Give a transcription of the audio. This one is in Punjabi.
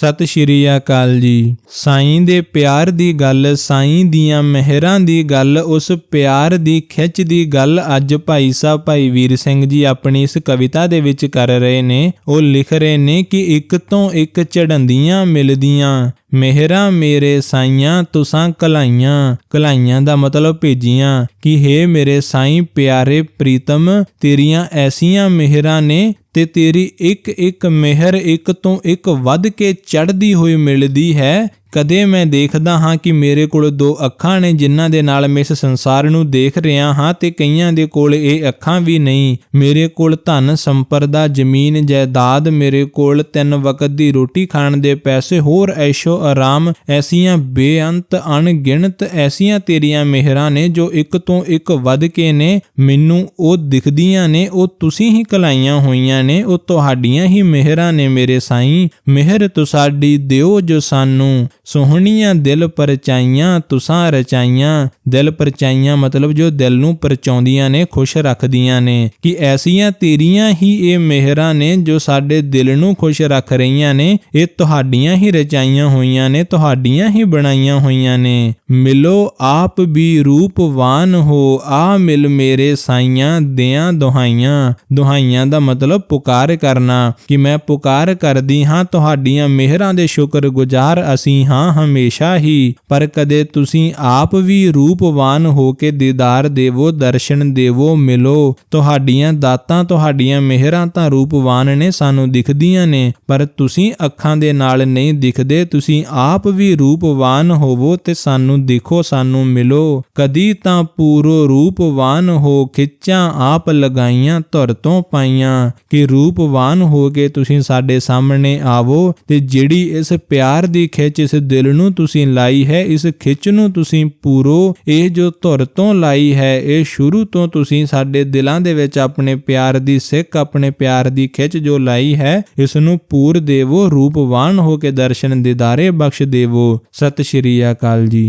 ਸਤਿ ਸ਼੍ਰੀ ਅਕਾਲ ਜੀ। ਸਾਈਂ ਦੇ ਪਿਆਰ ਦੀ ਗੱਲ, ਸਾਈਂ ਦੀਆਂ ਮਹਿਰਾਂ ਦੀ ਗੱਲ, ਉਸ ਪਿਆਰ ਦੀ ਖਿੱਚ ਦੀ ਗੱਲ ਅੱਜ ਭਾਈ ਸਾਹਿਬ, ਭਾਈ ਵੀਰ ਸਿੰਘ ਜੀ ਆਪਣੀ ਇਸ ਕਵਿਤਾ ਦੇ ਵਿੱਚ ਕਰ ਰਹੇ ਨੇ। ਉਹ ਲਿਖ ਰਹੇ ਨੇ ਕਿ ਇੱਕ ਤੋਂ ਇੱਕ ਚੜੰਦੀਆਂ ਮਿਲਦੀਆਂ। ਮਿਹਰਾਂ ਮੇਰੇ ਸਾਈਆਂ, ਤੁਸਾਂ ਕਲਾਈਆਂ। ਕਲਾਈਆਂ ਦਾ ਮਤਲਬ ਭੇਜੀਆਂ ਕਿ ਹੇ ਮੇਰੇ ਸਾਈਂ, ਪਿਆਰੇ ਪ੍ਰੀਤਮ, ਤੇਰੀਆਂ ਐਸੀਆਂ ਮਿਹਰਾਂ ਨੇ ਤੇ ਤੇਰੀ ਇੱਕ ਇੱਕ ਮਿਹਰ ਇੱਕ ਤੋਂ ਇੱਕ ਵੱਧ ਕੇ ਚੜਦੀ ਹੋਈ ਮਿਲਦੀ ਹੈ। ਕਦੇ ਮੈਂ ਦੇਖਦਾ ਹਾਂ ਕਿ ਮੇਰੇ ਕੋਲ ਦੋ ਅੱਖਾਂ ਨੇ, ਜਿਨ੍ਹਾਂ ਦੇ ਨਾਲ ਮੈਂ ਇਸ ਸੰਸਾਰ ਨੂੰ ਦੇਖ ਰਿਹਾ ਹਾਂ ਤੇ ਕਈਆਂ ਦੇ ਕੋਲ ਇਹ ਅੱਖਾਂ ਵੀ ਨਹੀਂ। ਮੇਰੇ ਕੋਲ ਧਨ, ਸੰਪਰਦਾ, ਜ਼ਮੀਨ, ਜਾਇਦਾਦ, ਮੇਰੇ ਕੋਲ ਤਿੰਨ ਵਕਤ ਦੀ ਰੋਟੀ ਖਾਣ ਦੇ ਪੈਸੇ, ਹੋਰ ਐਸ਼ੋ ਆਰਾਮ, ਐਸੀਆਂ ਬੇਅੰਤ, ਅਣਗਿਣਤ, ਐਸੀਆਂ ਤੇਰੀਆਂ ਮਿਹਰਾਂ ਨੇ ਜੋ ਇੱਕ ਤੋਂ ਇੱਕ ਵੱਧ ਕੇ ਨੇ। ਮੈਨੂੰ ਉਹ ਦਿਖਦੀਆਂ ਨੇ, ਉਹ ਤੁਸੀਂ ਹੀ ਕਲਾਈਆਂ ਹੋਈਆਂ ਨੇ, ਉਹ ਤੁਹਾਡੀਆਂ ਹੀ ਮਿਹਰਾਂ ਨੇ ਮੇਰੇ ਸਾਈਂ। ਮਿਹਰ ਤੁਸਾਡੀ ਦਿਓ ਜੋ ਸਾਨੂੰ। ਸੋਹਣੀਆਂ ਦਿਲ ਪਰਚਾਈਆਂ, ਤੁਸਾਂ ਰਚਾਈਆਂ। ਦਿਲ ਪਰਚਾਈਆਂ ਮਤਲਬ ਜੋ ਦਿਲ ਨੂੰ ਪਰਚਾਉਂਦੀਆਂ ਨੇ, ਖੁਸ਼ ਰੱਖਦੀਆਂ ਨੇ। ਕਿ ਐਸੀਆਂ ਤੇਰੀਆਂ ਹੀ ਇਹ ਮਿਹਰਾਂ ਨੇ ਜੋ ਸਾਡੇ ਦਿਲ ਨੂੰ ਖੁਸ਼ ਰੱਖ ਰਹੀਆਂ ਨੇ। ਇਹ ਤੁਹਾਡੀਆਂ ਹੀ ਰਚਾਈਆਂ ਹੋਈਆਂ ਨੇ, ਤੁਹਾਡੀਆਂ ਹੀ ਬਣਾਈਆਂ ਹੋਈਆਂ ਨੇ। ਮਿਲੋ, ਆਪ ਵੀ ਰੂਪਵਾਨ ਹੋ। ਆ ਮਿਲ ਮੇਰੇ ਸਾਈਆਂ, ਦਿਆਂ ਦੁਹਾਈਆਂ। ਦੁਹਾਈਆਂ ਦਾ ਮਤਲਬ ਪੁਕਾਰ ਕਰਨਾ। ਕਿ ਮੈਂ ਪੁਕਾਰ ਕਰਦੀ ਹਾਂ, ਤੁਹਾਡੀਆਂ ਮਿਹਰਾਂ ਦੇ ਸ਼ੁਕਰਗੁਜ਼ਾਰ ਅਸੀਂ ਹਾਂ। ਹਾਂ ਹਮੇਸ਼ਾ ਹੀ, ਪਰ ਕਦੇ ਤੁਸੀਂ ਆਪ ਵੀ ਰੂਪਵਾਨ ਹੋ ਕੇ ਦੀਦਾਰ ਦੇਵੋ, ਦਰਸ਼ਨ ਦੇਵੋ, ਮਿਲੋ। ਤੁਹਾਡੀਆਂ ਦਾਤਾਂ, ਤੁਹਾਡੀਆਂ ਮਿਹਰਾਂ ਤਾਂ ਰੂਪਵਾਨ ਨੇ ਸਾਨੂੰ ਦਿਖਦੀਆਂ ਨੇ, ਪਰ ਤੁਸੀਂ ਅੱਖਾਂ ਦੇ ਨਾਲ ਨਹੀਂ ਦਿਖਦੇ। ਤੁਸੀਂ ਆਪ ਵੀ ਰੂਪਵਾਨ ਹੋਵੋ ਤੇ ਸਾਨੂੰ ਦੇਖੋ, ਸਾਨੂੰ ਮਿਲੋ। ਕਦੀ ਤਾਂ ਪੂਰੋ ਰੂਪਵਾਨ ਹੋ ਖਿੱਚਾਂ ਆਪ ਲਗਾਈਆਂ, ਧੁਰ ਤੋਂ ਪਾਈਆਂ। ਕਿ ਰੂਪਵਾਨ ਹੋ ਕੇ ਤੁਸੀਂ ਸਾਡੇ ਸਾਹਮਣੇ ਆਵੋ ਤੇ ਜਿਹੜੀ ਇਸ ਪਿਆਰ ਦੀ ਖਿੱਚ, ਇਸ ਦਿਲ ਨੂੰ ਤੁਸੀਂ ਲਾਈ ਹੈ, ਇਸ ਖਿੱਚ ਨੂੰ ਤੁਸੀਂ ਪੂਰੋ। ਇਹ ਜੋ ਧੁਰ ਤੋਂ ਲਾਈ ਹੈ, ਇਹ ਸ਼ੁਰੂ ਤੋਂ ਤੁਸੀਂ ਸਾਡੇ ਦਿਲਾਂ ਦੇ ਵਿੱਚ ਆਪਣੇ ਪਿਆਰ ਦੀ ਸਿੱਖ ਆਪਣੇ ਪਿਆਰ ਦੀ ਖਿੱਚ ਜੋ ਲਾਈ ਹੈ, ਇਸ ਨੂੰ ਪੂਰ ਦੇਵੋ, ਰੂਪਵਾਨ ਹੋ ਕੇ ਦਰਸ਼ਨ ਦਿਦਾਰੇ ਬਖਸ਼ ਦੇਵੋ। ਸਤਿ ਸ਼੍ਰੀ ਅਕਾਲ ਜੀ।